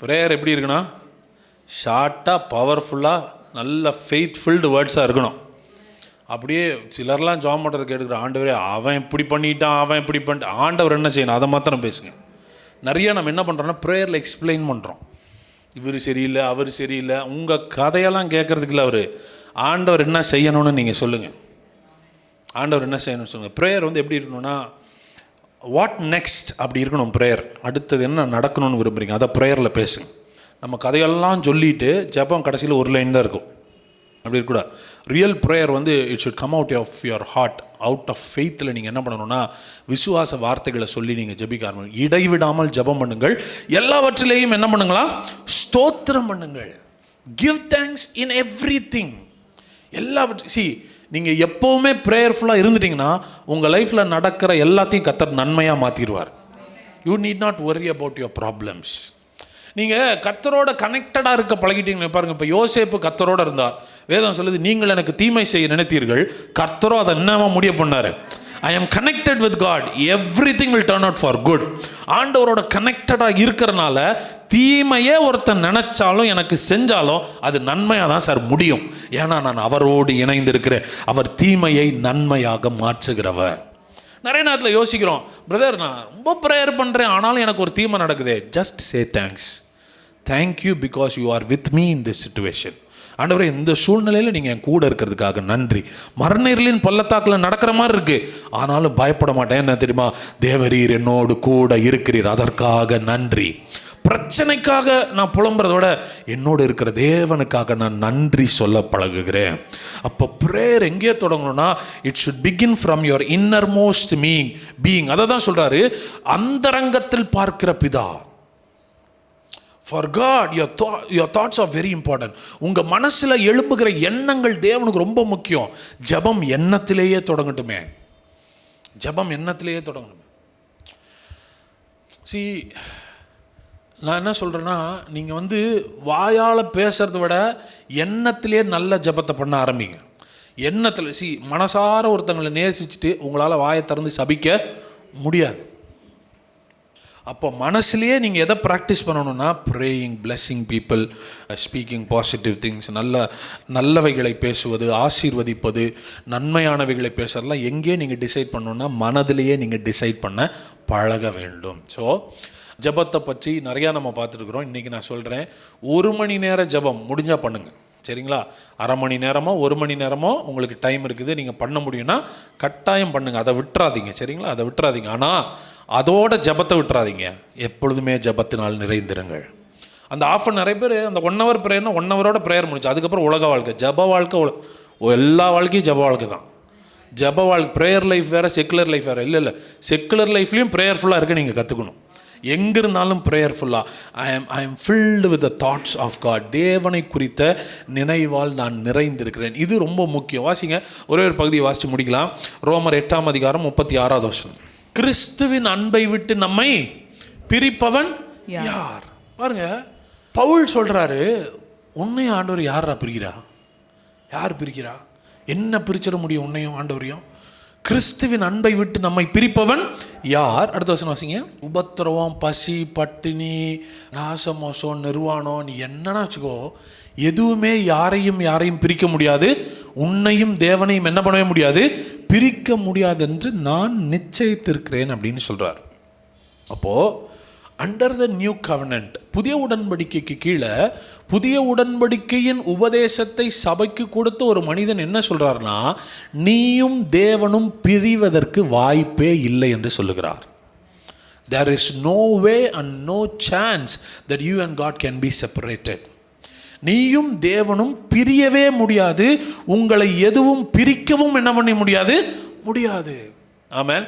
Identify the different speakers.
Speaker 1: Prayer எப்படி இருக்கணும் ஷார்ட்டாக பவர்ஃபுல்லாக நல்ல ஃபெய்த்ஃபுல்டு வேர்ட்ஸாக இருக்கணும். அப்படியே சிலர்லாம் ஜாம் பண்ணுறது கேட்டுக்கிற ஆண்டவரே அவன் இப்படி பண்ணிட்டான் அவன் இப்படி பண்ணிட்டு ஆண்டவர் என்ன செய்யணும்? அதை மாத்திரம் பேசுங்க. நிறைய நம்ம என்ன பண்ணுறோம்னா ப்ரேயரில் எக்ஸ்பிளைன் பண்ணுறோம் இவர் சரியில்லை அவர் சரியில்லை. உங்கள் கதையெல்லாம் கேட்குறதுக்கு இல்லை அவர் ஆண்டவர் என்ன செய்யணும்னு நீங்கள் சொல்லுங்கள் ஆண்டவர் என்ன செய்யணும்னு சொல்லுங்கள் ப்ரேயர் வந்து எப்படி இருக்கணும்னா வாட் நெக்ஸ்ட் அப்படி இருக்கணும் ப்ரேயர் அடுத்தது என்ன நடக்கணும்னு விரும்புகிறீங்க அதை ப்ரேயரில் பேசுங்க. நம்ம கதையெல்லாம் சொல்லிட்டு ஜெபம் கடைசியில் ஒரு லைன் தான் இருக்கும். அப்படி இருக்கக்கூடாது. ரியல் ப்ரேயர் வந்து it should come out of your heart out of ஃபெய்த்தில் நீங்கள் என்ன பண்ணணும்னா விசுவாச வார்த்தைகளை சொல்லி நீங்கள் ஜபிக்க ஆரம்பிங்க. இடைவிடாமல் ஜெபம் பண்ணுங்கள். எல்லாவற்றிலேயும் என்ன பண்ணுங்களா ஸ்தோத்திரம் பண்ணுங்கள். Give thanks in everything எல்லாவற்றையும் சி நீங்கள் எப்போவுமே ப்ரேயர்ஃபுல்லாக இருந்துட்டிங்கன்னா உங்கள் லைஃப்பில் நடக்கிற எல்லாத்தையும் கத்தர் நன்மையாக மாற்றிடுவார் you need not worry about your problems நீங்கள் கத்தரோட கனெக்டடாக இருக்க பழகிட்டீங்கன்னு பாருங்கள் இப்போ யோசேப்பு கத்தரோடு இருந்தார் வேதம் சொல்லுது நீங்கள் எனக்கு தீமை செய்ய நினைத்தீர்கள். கர்த்தரோ அதை என்னவா முடிய பண்ணார். I am connected with God everything will turn out for good ஆண்டவரோட கனெக்டடாக இருக்கிறனால தீமையே ஒருத்தன் நினச்சாலும் எனக்கு செஞ்சாலும் அது நன்மையாக தான் சார் முடியும். ஏன்னா நான் அவரோடு இணைந்திருக்கிறேன். அவர் தீமையை நன்மையாக மாற்றுகிறவர். நிறைய நேரத்தில் யோசிக்கிறோம் பிரதர் நான் ரொம்ப ப்ரேயர் பண்ணுறேன் ஆனாலும் எனக்கு ஒரு தீமை நடக்குதே. Just say thanks thank you because you are with me in this situation ஆண்டவரே இந்த சூழ்நிலையில் நீங்கள் என் கூட இருக்கிறதுக்காக நன்றி. மரணர்களின் பள்ளத்தாக்கில் நடக்கிற மாதிரி இருக்குது ஆனாலும் பயப்பட மாட்டேன். என்ன தெரியுமா? தேவரீர் என்னோடு கூட இருக்கிறீர். அதற்காக நன்றி. பிரச்சனைக்காக நான் புலம்புறத விட என்னோடு இருக்கிற தேவனுக்காக நான் நன்றி சொல்ல பழகுகிறேன். அப்போ ப்ரேயர் எங்கே தொடங்கணும்னா it should begin from your innermost மீங் being அதை தான் சொல்கிறாரு அந்தரங்கத்தில் பார்க்கிற பிதா. ஃபார் காட் யோர் தா your thoughts are very important உங்கள் மனசில் எழும்புகிற எண்ணங்கள் தேவனுக்கு ரொம்ப முக்கியம். ஜெபம் எண்ணத்திலேயே தொடங்கட்டுமே. ஜெபம் எண்ணத்திலேயே தொடங்கணுமே. சி நான் என்ன சொல்கிறேன்னா நீங்கள் வந்து வாயால் பேசுகிறத விட எண்ணத்திலே நல்ல ஜெபத்தை பண்ண ஆரம்பிங்க. எண்ணத்தில் சி மனசார ஒருத்தங்களை நேசிச்சுட்டு உங்களால் வாயை திறந்து சபிக்க முடியாது. அப்போ மனசுலேயே நீங்கள் எதை ப்ராக்டிஸ் பண்ணணும்னா praying blessing people speaking positive things நல்ல நல்லவைகளை பேசுவது ஆசீர்வதிப்பது நன்மையானவைகளை பேசுறதுலாம் எங்கேயே நீங்கள் டிசைட் பண்ணணும்னா மனதிலேயே நீங்கள் டிசைட் பண்ண பழக வேண்டும். ஸோ ஜெபத்தை பற்றி நிறையா நம்ம பார்த்துருக்குறோம். இன்றைக்கி நான் சொல்கிறேன் ஒரு மணி நேர ஜெபம் முடிஞ்சால் பண்ணுங்கள் சரிங்களா? அரை மணி நேரமோ ஒரு மணி நேரமோ உங்களுக்கு டைம் இருக்குது. நீங்கள் பண்ண முடியும்னா கட்டாயம் பண்ணுங்கள் அதை விட்டுறாதீங்க. சரிங்களா? அதை விட்டுறாதீங்க. ஆனால் அதோட ஜெபத்தை விட்டுறாதீங்க. எப்பொழுதுமே ஜபத்தினால் நிறைந்திருங்கள். அந்த ஆஃப் நிறைய பேர் அந்த ஒன் ஹவர் ப்ரேயர்னா ஒன் ஹவரோட ப்ரேயர் முடிச்சு அதுக்கப்புறம் உலக வாழ்க்கை. ஜப வாழ்க்கை உல- எல்லா வாழ்க்கையும் ஜப வாழ்க்கை தான். ஜப வாழ்க்கை ப்ரேயர் லைஃப் வேறு செக்குலர் லைஃப் வேறு. இல்லை இல்லை. செக்குலர் லைஃப்லேயும் ப்ரேயர்ஃபுல்லாக இருக்க நீங்கள் கற்றுக்கணும் எங்கே இருந்தாலும் ப்ரேயர்ஃபுல்லாக I am I am filled with the thoughts of God தேவனை குறித்த நினைவால் நான் நிறைந்திருக்கிறேன். இது ரொம்ப முக்கியம். வாசிங்க. ஒரே ஒரு பகுதியை வாசித்து முடிக்கலாம். ரோமர் எட்டாம் அதிகாரம் முப்பத்தி ஆறாவது வருஷம் கிறிஸ்துவின் அன்பை விட்டு நம்மை பிரிப்பவன் யார்? பாருங்க பவுல் சொல்றாரு உன்னையும் ஆண்டவர் யாரா பிரிக்கிறா? யார் பிரிக்கிறா? என்ன பிரிச்சிட முடியும் உன்னையும் ஆண்டவரையும்? கிறிஸ்துவின் அன்பை விட்டு நம்மை பிரிப்பவன் யார்? அடுத்த வசனம் வாசிங்க. உபத்திரவம் பசி பட்டினி நாசமோசம் நிர்வாணம் நீ என்னன்னா வச்சுக்கோ எதுவுமே யாரையும் யாரையும் பிரிக்க முடியாது. உன்னையும் தேவனையும் என்ன பண்ணவே முடியாது? பிரிக்க முடியாது என்று நான் நிச்சயித்திருக்கிறேன் அப்படின்னு சொல்கிறார் அப்போது அண்டர் த நியூ கவனன்ட் புதிய உடன்படிக்கைக்கு கீழே புதிய உடன்படிக்கையின் உபதேசத்தை சபைக்கு கொடுத்த ஒரு மனிதன் என்ன சொல்கிறார்னா நீயும் தேவனும் பிரிவதற்கு வாய்ப்பே இல்லை என்று சொல்லுகிறார். There is no way and no chance that you and God can be separated நீயும் தேவனும் பிரியவே முடியாது. உங்களை எதுவும் பிரிக்கவும் என்ன பண்ண முடியாது? முடியாது. ஆமாம்